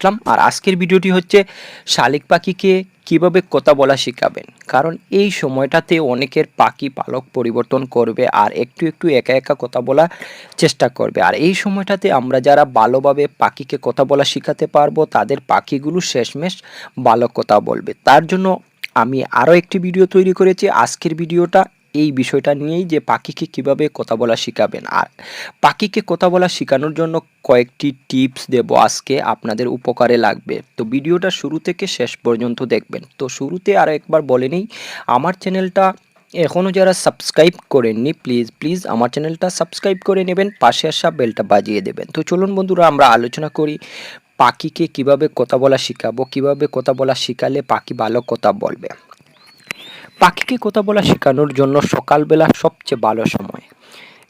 আসলাম আর আজকের ভিডিওটি হচ্ছে শালিক পাখিকে কীভাবে কথা বলা শেখাবেন। কারণ এই সময়টাতে অনেকের পাখি পালক পরিবর্তন করবে আর একটু একটু একা একা কথা বলার চেষ্টা করবে। আর এই সময়টাতে আমরা যারা ভালোভাবে পাখিকে কথা বলা শেখাতে পারব, তাদের পাখিগুলো শেষমেশ ভালো কথা বলবে। তার জন্য আমি আরও একটি ভিডিও তৈরি করেছি। আজকের ভিডিওটা এই বিষয়টা নিয়েই যে পাখিকে কীভাবে কথা বলা শেখাবেন। আর পাখিকে কথা বলা শেখানোর জন্য কয়েকটি টিপস দেব আজকে, আপনাদের উপকারে লাগবে। তো ভিডিওটা শুরু থেকে শেষ পর্যন্ত দেখবেন। তো শুরুতে আর একবার বলে নিই, আমার চ্যানেলটা এখনও যারা সাবস্ক্রাইব করেননি, প্লিজ প্লিজ আমার চ্যানেলটা সাবস্ক্রাইব করে নেবেন, পাশে আসা বেলটা বাজিয়ে দেবেন। তো চলুন বন্ধুরা, আমরা আলোচনা করি পাখিকে কীভাবে কথা বলা শেখাবো, কীভাবে কথা বলা শেখালে পাখি ভালো কথা বলবে। পাখিকে কথা বলা শেখানোর জন্য সকালবেলা সবচেয়ে ভালো সময়।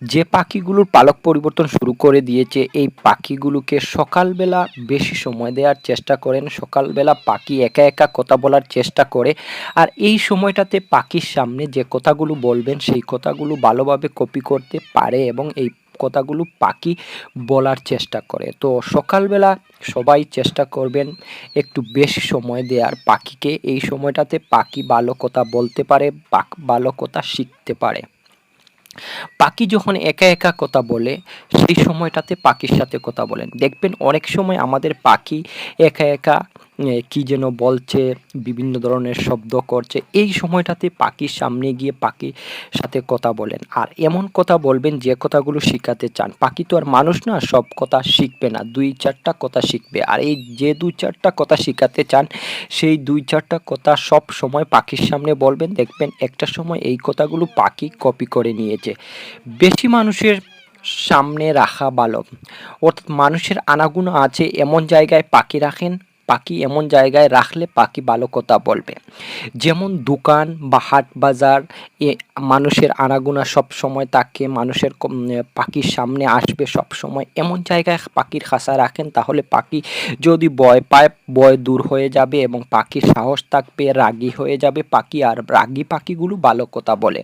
যে পাখিগুলোর পালক পরিবর্তন শুরু করে দিয়েছে, এই পাখিগুলোকে সকালবেলা বেশি সময় দেওয়ার চেষ্টা করেন। সকালবেলা পাখি একা একা কথা বলার চেষ্টা করে আর এই সময়টাতে পাখির সামনে যে কথাগুলো বলবেন, সেই কথাগুলো ভালোভাবে কপি করতে পারে এবং এই কথাগুলো পাখি বলার চেষ্টা করে। তো সকালবেলা সবাই চেষ্টা করবেন একটু বেশি সময় দেওয়ার পাখিকে। এই সময়টাতে পাখি ভালো কথা বলতে পারে ভালো কথা শিখতে পারে। পাখি যখন একা একা কথা বলে, সেই সময়টাতে পাখির সাথে কথা বলেন। দেখবেন অনেক সময় আমাদের পাখি একা একা কি যেন বলছে, বিভিন্ন ধরনের শব্দ করছে। এই সময়টাতে পাখির সামনে গিয়ে পাখির সাথে কথা বলেন। আর এমন কথা বলবেন যে কথাগুলো শিখাতে চান। পাখি তো আর মানুষ না, সব কথা শিখবে না। দুই চারটা কথা শিখবে। আর এই যে দুই চারটা কথা শিখাতে চান, সেই দুই চারটা কথা সব সময় পাখির সামনে বলবেন। দেখবেন একটা সময় এই কথাগুলো পাখি কপি করে নিয়েছে। বেশি মানুষের সামনে রাখা ভালো। অর্থাৎ মানুষের আনাগুনা আছে, এমন জায়গায় পাখি রাখেন পাখি এমন জায়গায় রাখলে পাখি ভালো কথা বলবে। যেমন দোকান বা হাট বাজার, এ মানুষের আনাগুনা সব সময় তাকে মানুষের পাখির সামনে আসবে সব সময়। এমন জায়গায় পাখির খাঁচা রাখেন তাহলে পাখি যদি ভয় পায়, ভয় দূর হয়ে যাবে এবং পাখির সাহস থাকবে, রাগী হয়ে যাবে। পাখি আর রাগী পাখিগুলো ভালো কথা বলে।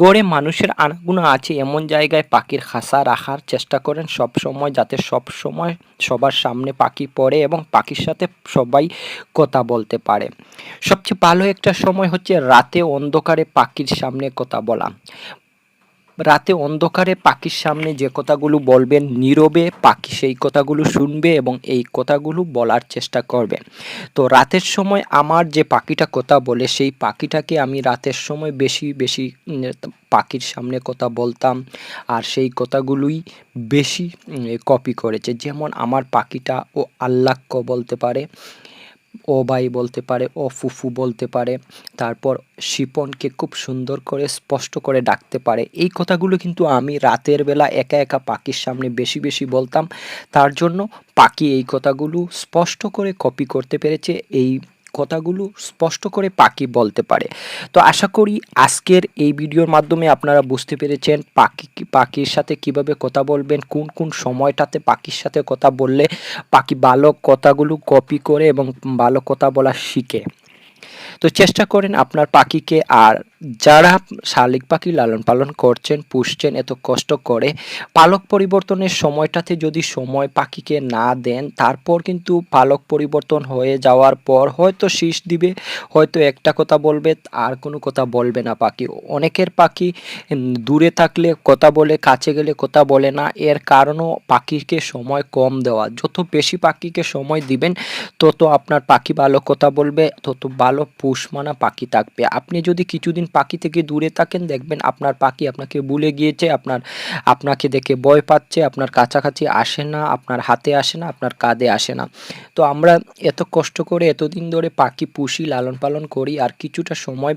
গড়ে মানুষের আনাগুনা আছে, এমন জায়গায় পাখির খাঁচা রাখার চেষ্টা করেন সব সময় যাতে সব সময় সবার সামনে পাখি পড়ে এবং পাখির সাথে সবাই কথা বলতে পারে। সবচেয়ে ভালো একটা সময় হচ্ছে রাতে অন্ধকারে পাখির সামনে কথা বলা। রাতে অন্ধকারে পাখির সামনে যে কথাগুলো বলবেন, নীরবে পাখি সেই কথাগুলো শুনবে এবং এই কথাগুলো বলার চেষ্টা করবে। তো রাতের সময় আমার যে পাখিটা কথা বলে, সেই পাখিটাকে আমি রাতের সময় বেশি বেশি পাখির সামনে কথা বলতাম আর সেই কথাগুলোই বেশি কপি করেছে। যেমন আমার পাখিটা ও আল্লাক্য বলতে পারে ও বাই বলতে পারে ও ফুফু বলতে পারে, তারপর শিপনকে খুব সুন্দর করে, স্পষ্ট করে ডাকতে পারে। এই কথাগুলো কিন্তু আমি রাতের বেলা একা একা পাখির সামনে বেশি বেশি বলতাম। তার জন্য পাখি এই কথাগুলো স্পষ্ট করে কপি করতে পেরেছে। এই কথাগুলো স্পষ্ট করে পাখি বলতে পারে। তো আশা করি আজকের এই ভিডিওর মাধ্যমে আপনারা বুঝতে পেরেছেন পাখি পাখির সাথে কীভাবে কথা বলবেন, কোন কোন সময়টাতে পাখির সাথে কথা বললে পাখি ভালো কথাগুলো কপি করে এবং ভালো কথা বলা শিখে। তো চেষ্টা করেন আপনার পাখিকে, আর যারা শালিক পাখি লালন পালন করছেন, পুষছেন, এত কষ্ট করে, পালক পরিবর্তনের সময়টাতে যদি সময় পাখিকে না দেন, তারপর কিন্তু পালক পরিবর্তন হয়ে যাওয়ার পর হয়তো শীষ দিবে, হয়তো একটা কথা বলবে, আর কোনো কথা বলবে না পাখি। অনেকের পাখি দূরে থাকলে কথা বলে, কাছে গেলে কথা বলে না, এর কারণও পাখিকে সময় কম দেওয়া। যত বেশি পাখিকে সময় দিবেন, তত আপনার পাখি ভালো কথা বলবে, তত ভালো পুষ মানা পাখি থাকবে। আপনি যদি কিছুদিন পাখি থেকে দূরে থাকেন, দেখবেন আপনার পাখি আপনাকে ভুলে গিয়েছে, আপনার, আপনাকে দেখে ভয় পাচ্ছে, আপনার কাছাকাছি আসে না, আপনার হাতে আসে না, আপনার কাঁধে আসে না। তো আমরা এত কষ্ট করে এতদিন ধরে পাখি পুষি, লালন পালন করি, আর কিছুটা সময়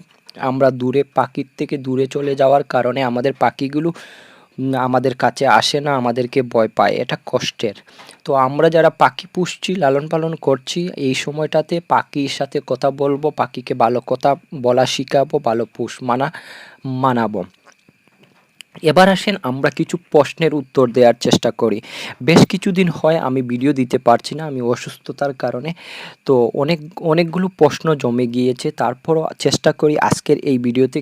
আমরা দূরে, পাখির থেকে দূরে চলে যাওয়ার কারণে আমাদের পাখিগুলো আমাদের কাছে আসে না, আমাদেরকে ভয় পায়, এটা কষ্টের। তো আমরা যারা পাখি পুষছি, লালন পালন করছি, এই সময়টাতে পাখির সাথে কথা বলব, পাখিকে ভালো কথা বলা শিখাবো, ভালো পুষ মানা, মানাবো। এবার আসেন আমরা কিছু প্রশ্নের উত্তর দেওয়ার চেষ্টা করি। বেশ কিছুদিন হয় আমি ভিডিও দিতে পারছি না, আমি অসুস্থতার কারণে। তো অনেক, অনেকগুলো প্রশ্ন জমে গিয়েছে, তারপরও চেষ্টা করি আজকের এই ভিডিওতে